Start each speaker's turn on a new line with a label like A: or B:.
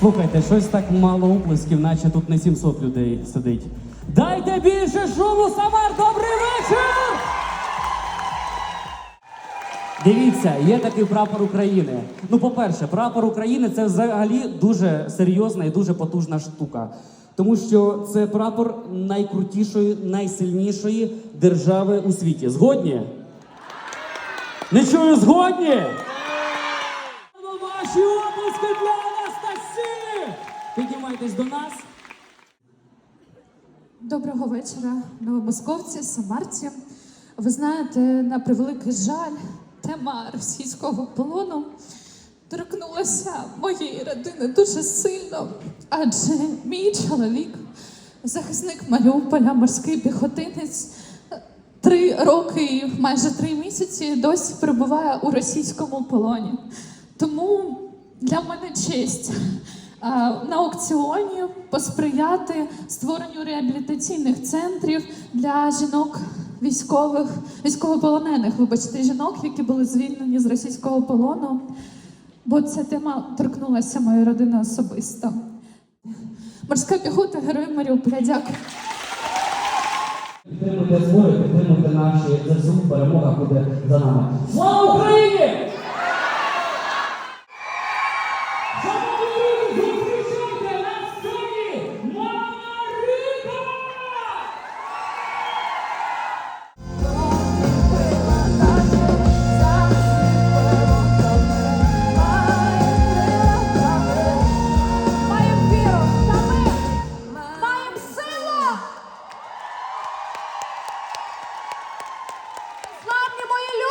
A: Слухайте, щось так мало оплесків, наче тут не 700 людей сидить. Дайте більше шуму, Самар! Добрий вечір! Дивіться, є такий прапор України. Ну, по-перше, прапор України це взагалі дуже серйозна і дуже потужна штука. Тому що це прапор найкрутішої, найсильнішої держави у світі. Згодні? Не чую, згодні? Ваші оплески для
B: Доброго вечора, новомосковці, самарці. Ви знаєте, на превеликий жаль, тема російського полону торкнулася моєї родини дуже сильно, адже мій чоловік, захисник Маріуполя, морський піхотинець, три роки, майже три місяці досі перебуває у російському полоні. Тому для мене честь на аукціоні посприяти створенню реабілітаційних центрів для жінок військових, військовополонених, вибачте, жінок, які були звільнені з російського полону. Бо ця тема торкнулася моєї родини особисто. Морська піхота, герой Маріуполя, дякую.
A: Підтримуйте збори, підтримуйте наші ЗСУ, перемога буде за нами. Слава Україні! моя